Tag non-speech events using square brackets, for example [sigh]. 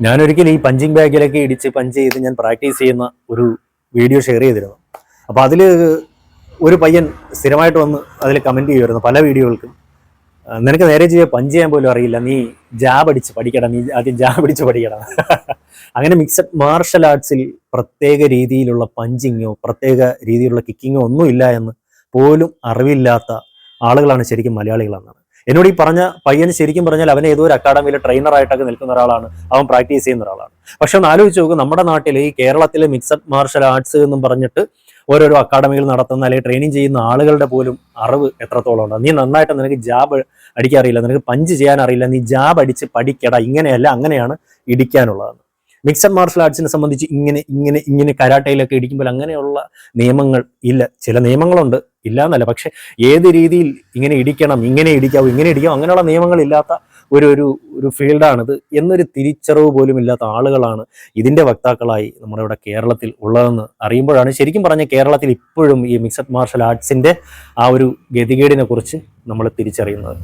ഞാനൊരിക്കലും ഈ പഞ്ചിങ് ബാഗിലൊക്കെ ഇടിച്ച് പഞ്ച് ചെയ്ത് ഞാൻ പ്രാക്ടീസ് ചെയ്യുന്ന ഒരു വീഡിയോ ഷെയർ ചെയ്തിരുന്നു. അപ്പോൾ അതിൽ ഒരു പയ്യൻ സ്ഥിരമായിട്ട് വന്ന് അതിൽ കമന്റ് ചെയ്യുമായിരുന്നു പല വീഡിയോകൾക്കും നിനക്ക് നേരെ ചെയ്യാൻ പഞ്ച് ചെയ്യാൻ പോലും അറിയില്ല. നീ ജാബ് അടിച്ച് പഠിക്കണം നീ ആദ്യം ജാബ് അടിച്ച് പഠിക്കണം [laughs] അങ്ങനെ മിക്സഡ് മാർഷൽ ആർട്സിൽ പ്രത്യേക രീതിയിലുള്ള പഞ്ചിങ്ങോ പ്രത്യേക രീതിയിലുള്ള കിക്കിങ്ങോ ഒന്നുമില്ല എന്ന് പോലും അറിവില്ലാത്ത ആളുകളാണ് ശരിക്കും മലയാളികളെന്നാണ് എന്നോട് ഈ പറഞ്ഞ പയ്യൻ ശരിക്കും പറഞ്ഞാൽ അവൻ ഏതോ ഒരു അക്കാഡമിയിലെ ട്രെയിനറായിട്ടൊക്കെ നിൽക്കുന്ന ഒരാളാണ്. അവൻ പ്രാക്ടീസ് ചെയ്യുന്ന ഒരാളാണ്. പക്ഷെ ഒന്ന് ആലോചിച്ച് നോക്കും നമ്മുടെ നാട്ടിലെ ഈ കേരളത്തിലെ മിക്സഡ് മാർഷൽ ആർട്സ് എന്നും പറഞ്ഞിട്ട് ഓരോരോ അക്കാഡമികൾ നടത്തുന്ന അല്ലെങ്കിൽ ട്രെയിനിങ് ചെയ്യുന്ന ആളുകളുടെ പോലും അറിവ് എത്രത്തോളം ഉണ്ട് നീ നന്നായിട്ട് നിനക്ക് ജാബ് അടിക്കാൻ അറിയില്ല നിനക്ക് പഞ്ച് ചെയ്യാൻ അറിയില്ല നീ ജാബ് അടിച്ച് പഠിക്കട ഇങ്ങനെയല്ല അങ്ങനെയാണ് ഇടിക്കാനുള്ളതെന്ന് മിക്സഡ് മാർഷൽ ആർട്സിനെ സംബന്ധിച്ച് ഇങ്ങനെ ഇങ്ങനെ ഇങ്ങനെ കരാട്ടയിലൊക്കെ ഇടിക്കുമ്പോൾ അങ്ങനെയുള്ള നിയമങ്ങൾ ഇല്ല. ചില നിയമങ്ങളുണ്ട്. ഇല്ല എന്നല്ല പക്ഷെ ഏത് രീതിയിൽ ഇങ്ങനെ ഇടിക്കണം ഇങ്ങനെ ഇടിക്കാവും ഇങ്ങനെ ഇടിക്കാം അങ്ങനെയുള്ള നിയമങ്ങളില്ലാത്ത ഒരു ഒരു ഒരു ഫീൽഡാണിത് എന്നൊരു തിരിച്ചറിവ് പോലും ഇല്ലാത്ത ആളുകളാണ് ഇതിന്റെ വക്താക്കളായി നമ്മുടെ ഇവിടെ കേരളത്തിൽ ഉള്ളതെന്ന് അറിയുമ്പോഴാണ് ശരിക്കും പറഞ്ഞ കേരളത്തിൽ ഇപ്പോഴും ഈ മിക്സഡ് മാർഷൽ ആർട്സിന്റെ ആ ഒരു ഗതികേടിനെ കുറിച്ച് നമ്മൾ തിരിച്ചറിയുന്നത്.